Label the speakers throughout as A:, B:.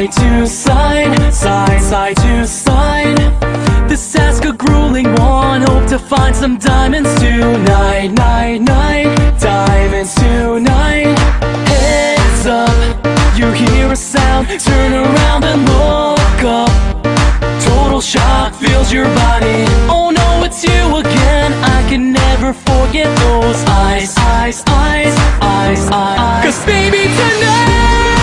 A: Side to side, side, side to side. This task a grueling one. Hope to find some diamonds tonight, night, night. Diamonds tonight. Heads up, you hear a sound. Turn around and look up. Total shock fills your body. Oh no, it's you again. I can never forget those eyes, eyes, eyes, eyes, eyes. Cause baby, tonight,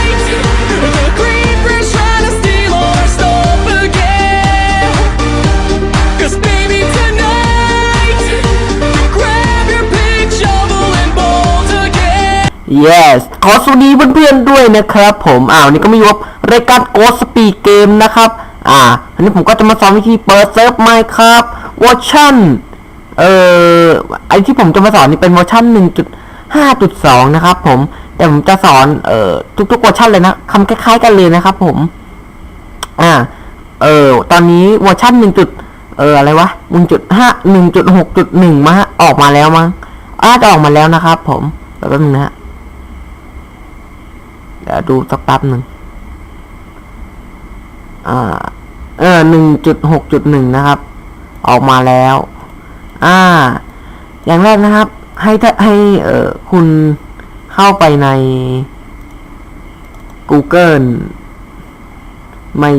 B: yes ขอสวัสดีเพื่อนๆด้วยนะครับ ผมอ้าวนี่ก็มีวบรายการโกสปีเกมนะครับอ่าอันนี้ผมก็จะมาสอนวิธีเปิดเซิร์ฟไมค์ครับเวอร์ชันเอ่อไอที่ผมจะมาสอนนี่เป็นเวอร์ชัน1.5.2 นะครับผมแต่ผมจะสอนเอ่อทุกๆเวอร์ชันเลยนะคำคล้ายๆกันเลยนะครับผมอ่าเออตอนนี้เวอร์ชันหนึ่งจุดเอออะไรวะหนึ่งจุดห้าหนึ่งจุดหกจุดหนึ่งมาออกมาแล้วมั้งอาจะออกมาแล้วนะครับผมเดี๋ยวแป๊บนึงนะฮะ เดี๋ยวดูสักแป๊บหนึ่งอ่า เออหนึ่งจุดหกจุดหนึ่งนะครับ ออกมาแล้ว อ่า อย่างแรกนะครับ ให้ถ้าให้เออคุณเข้าไปใน Google ไม่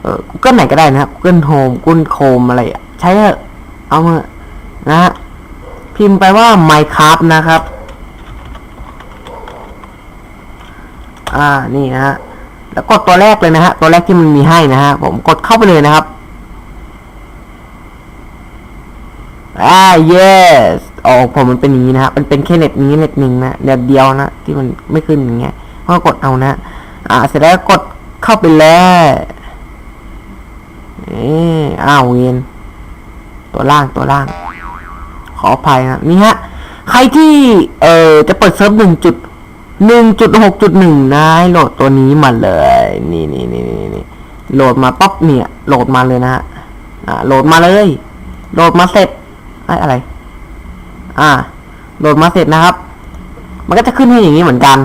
B: เออ Google ไหนก็ได้นะครับ Google Home Google Chrome อะไรใช้เถอะเอามานะ พิมพ์ไปว่า Minecraft นะครับ อ่านี่นะฮะแล้วกดตัวแรกเลยนะฮะตัวแรกที่มันมีให้นะฮะผมกดเข้าไปเลยนะครับอ่า yes อ๋อผมมันเป็นอย่างนี้นะฮะมันเป็นแค่เน็ตนี้เน็ตหนึ่งนะเน็ตเดียวนะที่มันไม่ขึ้นอย่างเงี้ยก็กดเอานะ อ่า เสร็จแล้วกดเข้าไปเลยเอออ้าวเวนตัวล่างตัวล่าง ขออภัยนะนี่ฮะใครที่เอ่อจะเปิดเซิร์ฟหนึ่งจุด หนึ่งจุดหกจุดหนึ่งนะโหลดตัวนี้มาเลย นี่นี่นี่นี่นี่โหลดมาปั๊บเนี่ย โหลดมาเลยนะฮะอ่าโหลดมาเลย โหลดมาเสร็จไอ้อะไร อ่า โหลดมาเสร็จนะครับ มันก็จะขึ้นให้อย่างนี้เหมือนกัน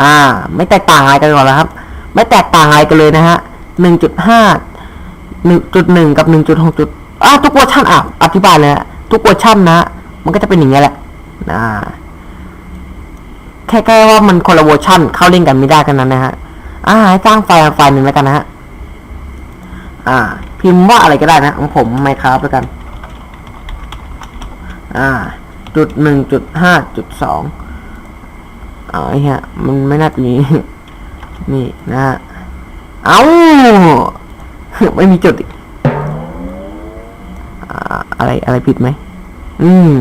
B: อ่า ไม่แตกต่างอะไรกันก่อนแล้วครับ ไม่แตกต่างอะไรกันเลยนะฮะหนึ่งจุดห้าหนึ่งจุดหนึ่งกับหนึ่งจุดหกจุดอ่าทุกเวอร์ชันอะอธิบายเลยฮะทุกเวอร์ชันนะ มันก็จะเป็นอย่างเงี้ยแหละ อ่า แค่แค่ว่ามันคนละเวอร์ชันเข้าเล่นกันไม่ได้กันนั้นนะฮะ อ่าให้สร้างไฟล์ไฟล์หนึ่งแล้วกันนะฮะ อ่า พิมพ์ว่าอะไรก็ได้นะของผมไมครับแล้วกัน อ่า จุดหนึ่งจุดห้าจุดสองเอาไอ้เหี้ยมันไม่น่าจะมี นี่นะฮะ เอาไม่มีจุดอีกอ่าอะไรอะไรผิดไหม อืม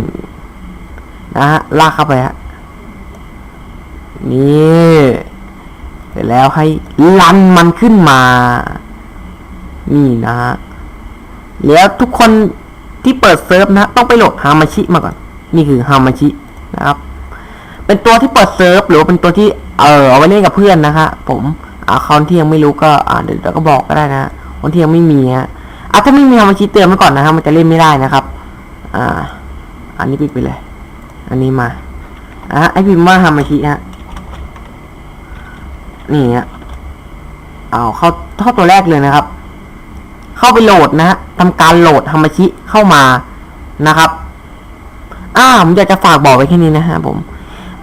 B: นะฮะ ลากเข้าไปฮะ นี่เสร็จแล้วให้ลันมันขึ้นมา นี่นะฮะแล้วทุกคนที่เปิดเซิร์ฟนะ ต้องไปโหลดฮามาชิมาก่อน นี่คือฮามาชินะครับ เป็นตัวที่เปิดเซิร์ฟหรือเป็นตัวที่เออเอาไว้เล่นกับเพื่อนนะฮะผมอาคอนที่ยังไม่รู้ก็อ่าเดี๋ยวเดี๋ยวก็บอกก็ได้นะฮะคนที่ยังไม่มีฮะอะถ้าไม่มีฮามาชิเตือนไว้ก่อนนะฮะมันจะเล่นไม่ได้นะครับ อ่า อันนี้ปิดไปเลย อันนี้มาอะไอพิมพ์ว่าฮามาชิฮะ นี่ฮะเอาเข้าเข้าตัวแรกเลยนะครับ เข้าไปโหลดนะฮะทำการโหลดฮามาชิเข้ามานะครับอ่าผมอยากจะฝากบอกไว้แค่นี้นะฮะผม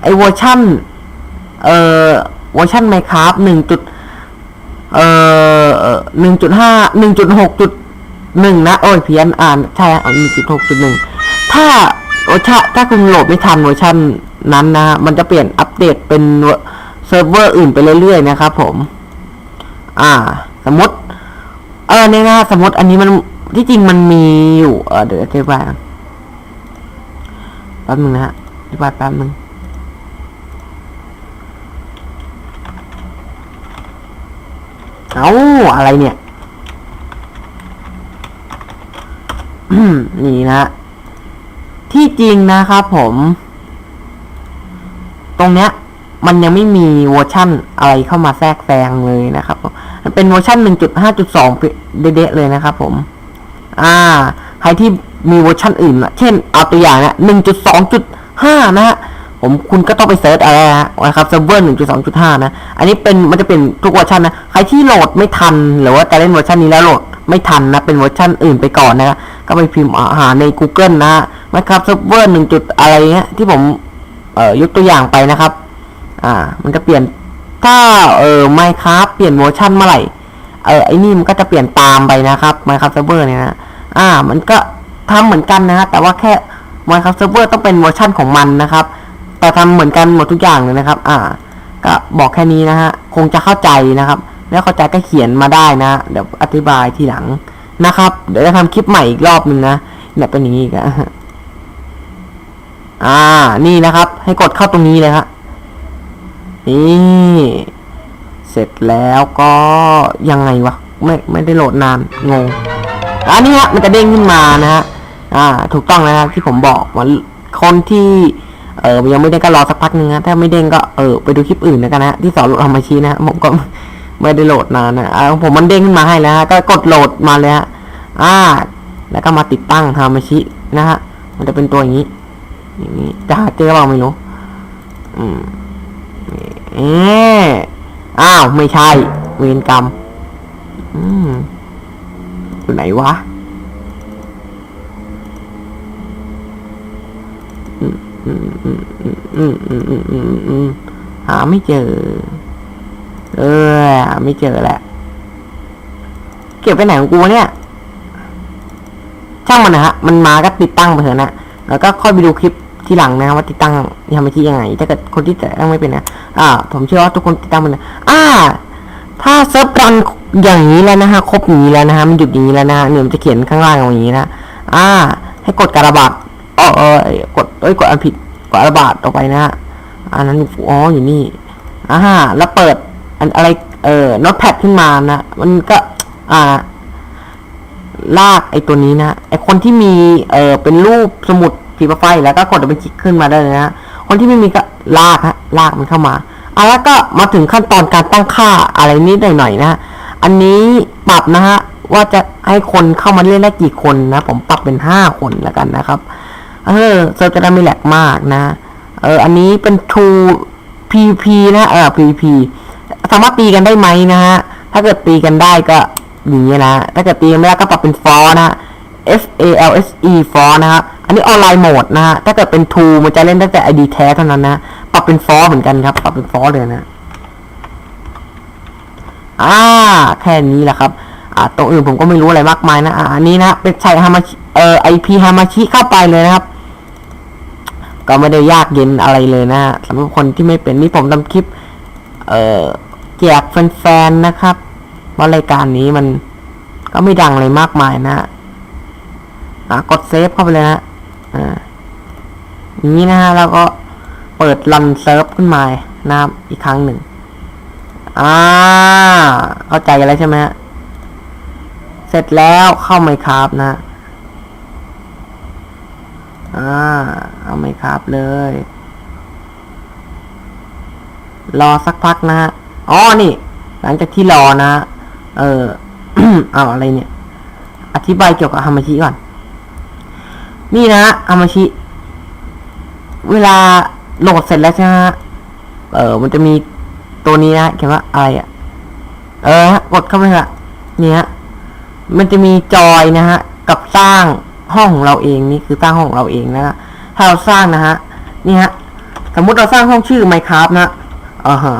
B: ไอเวอร์ชั่น เอ่อเวอร์ชันไมค r า f หนึ่งจุดเอ่อหนึ่งจุดห้าหนึ่งจุดหกจุดหนึ่งนะ โอ้ยเพี้ยนอ่านใช่เอาหนึ่งจุดหกจุดหนึ่งถ้าเวอร์ชันถ้าคุณโหลดไม่ทันเวอร์ชันนั้นนะฮะมันจะเปลี่ยนอัปเดตเป็น เซิร์ฟเวอร์อื่นไปเรื่อยๆนะครับผม อ่า สมมติ เออเนี่ยนะสมมติอันนี้มันที่จริงมันมีอยู่ เออเดี๋ยวอธิบายกันแป๊บนึงนะฮะอธิบายแป๊บนึงเอาอะไรเนี่ย นี่นะ ที่จริงนะครับผม ตรงเนี้ย มันยังไม่มีเวอร์ชั่นอะไรเข้ามาแทรกแซงเลยนะครับมันเป็นเวอร์ชัน1.5.2 เด็ดๆเลยนะครับ ผม อ่า ใครที่มีเวอร์ชันอื่นนะเช่นเอาตัวอย่างนะ1.2.5 นะฮะผมคุณก็ต้องไปเซิร์ชอะไรนะนะครับเซิร์ฟเวอร์หนึ่งจุดสองจุดห้านะ อันนี้เป็นมันจะเป็นทุกเวอร์ชันนะ ใครที่โหลดไม่ทัน หรือว่าจะเล่นเวอร์ชันนี้แล้วโหลดไม่ทันนะ เป็นเวอร์ชันอื่นไปก่อนนะ ก็ไปพิมพ์หาใน Google นะนะครับเซิร์ฟเวอร์หนึ่งจุดอะไรเงี้ยที่ผมเอ่อยกตัวอย่างไปนะครับ อ่า มันจะเปลี่ยนถ้าเออไม่ครับเปลี่ยนเวอร์ชันเมื่อไหร่เออไอ้นี่มันก็จะเปลี่ยนตามไปนะครับ Minecraft Server เนี่ยนะอ่า มันก็ทำเหมือนกันนะฮะแต่ว่าแค่ Minecraft Server ต้องเป็นเวอร์ชั่นของมันนะครับ แต่ทำเหมือนกันหมดทุกอย่างเลยนะครับ อ่า ก็บอกแค่นี้นะฮะคงจะเข้าใจนะครับ แล้วเข้าใจก็เขียนมาได้นะเดี๋ยวอธิบายทีหลังนะครับ เดี๋ยวจะทำคลิปใหม่อีกรอบหนึ่งนะเนี่ยเป็นอย่างนี้อีกันอ่า นี่นะครับ ให้กดเข้าตรงนี้เลยครับ นี่เสร็จแล้วก็ยังไงวะไม่ไม่ได้โหลดนานงงอันนี้ฮะมันจะเด้งขึ้นมานะฮะอ่า ถูกต้องนะครับที่ผมบอกว่าคนที่เออยังไม่ได้ก็รอสักพักหนึงนะถ้าไม่เด้งก็เออไปดูคลิปอื่นแล้วกันนะที่สอนโหลดทำมาชีนะฮะผมก็ไม่ได้โหลดนานนะอ่าผมมันเด้งขึ้นมาให้แล้วฮะก็กดโหลดมาเลยฮะอ่า แล้วก็มาติดตั้งทำมาชีนะฮะมันจะเป็นตัวอย่างนี้อย่างนี้จะหาเจอเปล่าไม่รู้อืม เอออ้าว ไม่ใช่ เวรกรรม อืมอยู่ไหนวะหาไม่เจอ เออ ไม่เจอแหละ เก็บไปไหนของกูเนี่ย ช่างมันนะฮะ มันมาก็ติดตั้งไปเถอะนะ แล้วก็ค่อยไปดูคลิป ที่หลังนะว่าติดตั้งทำไปที่ยังไง ถ้าเกิดคนที่ติดตั้งไม่เป็นนะอ่า ผมเชื่อว่าทุกคนติดตั้งมันนะอ่า ถ้าเซิร์ฟรันอย่างนี้แล้วนะฮะครบอย่างนี้แล้วนะฮะมันหยุดอย่างนี้แล้วนะฮะเนี่ยมันจะเขียนข้างล่างอย่างนี้นะอ่า ให้กดกระบาดอ๋อเออกดเอ้ยกดอันผิดกดกระบาดออกไปนะฮะอันนั้นอ๋ออยู่นี่อ่าแล้วเปิดอันอะไรเอ่อโน้ตแพดขึ้นมานะมันก็อ่าลากไอ้ตัวนี้นะไอ้คนที่มีเออเป็นรูปสมุด ผีประไฟแล้วก็กดเป็นคลิกขึ้นมาได้เลยนะคนที่ไม่มีก็ลากฮะลากมันเข้ามาอะแล้วก็มาถึงขั้นตอนการตั้งค่าอะไรนิดหน่อยๆนะฮะอันนี้ปรับนะฮะว่าจะให้คนเข้ามาเล่นได้กี่คนนะ ผมปรับเป็นห้าคนแล้วกันนะครับ เออเซิร์ฟจะได้ไม่แหลกมากนะ เออ อันนี้เป็น True pp นะเออ pp สามารถตีกันได้ไหมนะฮะ ถ้าเกิดตีกันได้ก็อย่างนี้นะ ถ้าเกิดตีกันไม่ได้ก็ปรับเป็นฟอนะ F A L S E ฟอร์นะครับ อันนี้ออนไลน์โหมดนะฮะ ถ้าเกิดเป็น True มันจะเล่นได้แต่ ID แท้เท่านั้นนะ ปรับเป็นฟอร์เหมือนกันครับ ปรับเป็นฟอร์เลยนะ อ่า แค่นี้แหละครับ อ่าตรงอื่นผมก็ไม่รู้อะไรมากมายนะ อ่า อันนี้นะ เป็นใส่ฮามาชิเอ่อ IP ฮามาชิเข้าไปเลยนะครับ ก็ไม่ได้ยากเย็นอะไรเลยนะสำหรับคนที่ไม่เป็นนี่ผมทำคลิป เอ่อแจกแฟนๆนะครับเพรารายการนี้มันก็ไม่ดังอะไรมากมายนะ กดเซฟเข้าไปเลยนะอ่านี้นะฮะแล้วก็เปิดรันเซิร์ฟขึ้นมานะครับอีกครั้งหนึ่งอ่าเข้าใจกันแล้วใช่ไหมฮะเสร็จแล้วเข้าไมครับนะอ่าเอาไหมครับเลย รอสักพักนะฮะอ๋อนี่ หลังจากที่รอนะฮะเออเอาอะไรเนี่ย อธิบายเกี่ยวกับฮามาชิก่อน นี่นะฮะฮามาชิ เวลาโหลดเสร็จแล้วใช่ไหมฮะเออ มันจะมีตัวนี้นะเขียนว่าอะไรอะเออฮะกดเข้าไปละเนี่ยฮะมันจะมีจอยนะฮะ กับสร้างห้องของเราเองนี่คือสร้างห้องของเราเองนะฮะถ้าเราสร้างนะฮะนี่ฮะสมมุติเราสร้างห้องชื่อ Minecraft นะเอ่าฮะ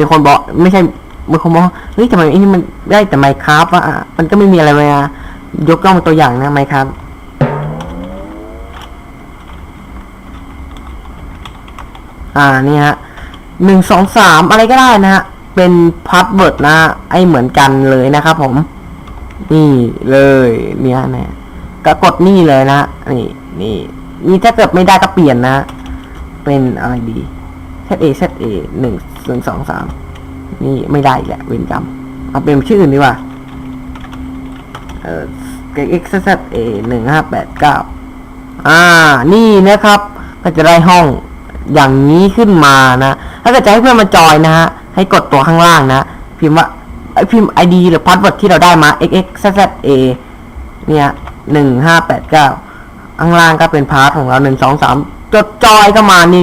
B: มีคนบอกไม่ใช่มีคนบอกเฮ้ยทำไมไอ้นี่มันได้แต่ Minecraft วะอะมันก็ไม่มีอะไรเลยอะยกย่องเป็นตัวอย่างนะ Minecraft อ่านี่ฮะหนึ่งสองสามอะไรก็ได้นะฮะ เป็นพาสเวิร์ดนะฮะไอเหมือนกันเลยนะครับผม นี่เลยเนี่ยนะก็กดนี่เลยนะ นี่นี่นี่ถ้าเกิดไม่ได้ก็เปลี่ยนนะ เป็นอะไรดี Z A Z A หนึ่งศูนย์สองสามนี่ไม่ได้แหละเวนกรรมเอาเป็นชื่ออื่นดีกว่า เอ่อ X Z Z A หนึ่งห้าแปดเก้าอ่า นี่นะครับ ก็จะได้ห้อง อย่างนี้ขึ้นมานะ ถ้าเกิดจะให้เพื่อนมาจอยนะฮะ ให้กดตัวข้างล่างนะ พิมพ์ว่าพิมพ์ ID หรือพาสเวิร์ดที่เราได้มา x x z z a เนี่ยหนึ่งห้าแปดเก้าข้างล่างก็เป็นพาสของเราหนึ่งสองสามจดจอยก็มานี่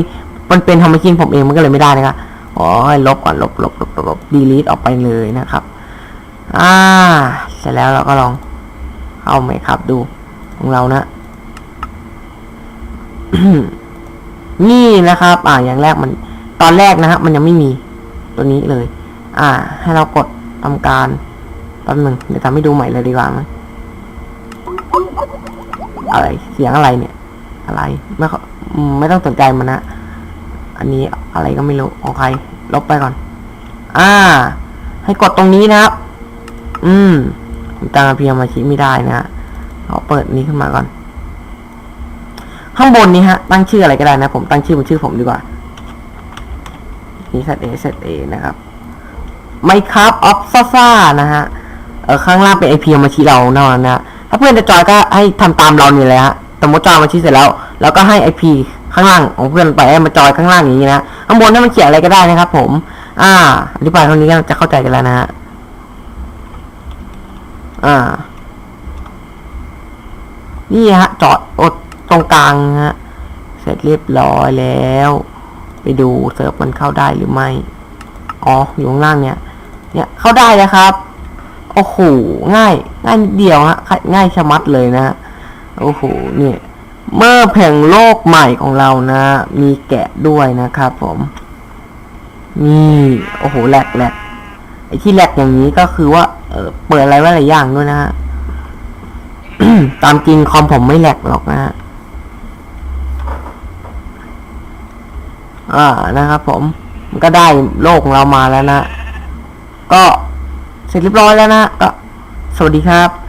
B: มันเป็นทำมาชินผมเองมันก็เลยไม่ได้นะครับอ๋อลบก่อนลบลบลบลบลบดีลีทออกไปเลยนะครับ อ่า เสร็จแล้วเราก็ลองเข้าไหมครับดูของเรานะ นี่นะครับ อ่าอย่างแรกมัน ตอนแรกนะครับ มันยังไม่มีตัวนี้เลย อ่า ให้เรากดทำการแป๊บหนึ่งเดี๋ยวทำให้ดูใหม่เลยดีกว่ามั้ยอะไรเสียงอะไรเนี่ย อะไรไม่เขไม่ต้องสนใจมันนะอันนี้อะไรก็ไม่รู้ของใครลบไปก่อน อ่า ให้กดตรงนี้นะครับ อืมตั้งเพียงมาชิไม่ได้นะฮะเอาเปิดนี้ขึ้นมาก่อน ข้างบนนี้ฮะ ตั้งชื่ออะไรก็ได้นะ ผมตั้งชื่อเป็นชื่อผมดีกว่านี่เซตเอเซตเอนะครับไมครับออฟซ่าซ่านะฮะเออข้างล่างเป็นไอพีมาชี้เราเนาะนะถ้าเพื่อนจะจอยก็ให้ทำตามเราเนี่ยเลยฮะสมมติจอยมาชี้เสร็จแล้ว แล้วก็ให้ไอพีข้างล่างของเพื่อนไปให้มาจอยข้างล่างอย่างนี้นะข้างบนให้มันเขียนอะไรก็ได้นะครับ ผม อ่าอธิบายเท่านี้ก็จะเข้าใจกันแล้วนะฮะอ่า นี่ฮะจอดอด ตรงกลางฮะ เสร็จเรียบร้อยแล้ว ไปดูเซิร์ฟมันเข้าได้หรือไม่ อ๋อ อยู่ข้างล่างเนี่ย เนี่ยเข้าได้แล้วครับ โอ้โห ง่าย ง่ายนิดเดียวฮะ ง่ายชะมัดเลยนะ โอ้โห เนี่ย เมื่อแผงโลกใหม่ของเรานะ มีแกะด้วยนะครับผม นี่ โอ้โห แหลกแหลกไอ้ที่แหลกอย่างนี้ก็คือว่า เออเปิดอะไรไว้หลายอย่างด้วยนะฮะ ตามจริงคอมผมไม่แหลกหรอกนะฮะ อ่านะครับ ผมมันก็ได้โลกของเรามาแล้วนะ ก็เสร็จเรียบร้อยแล้วนะก็สวัสดีครับ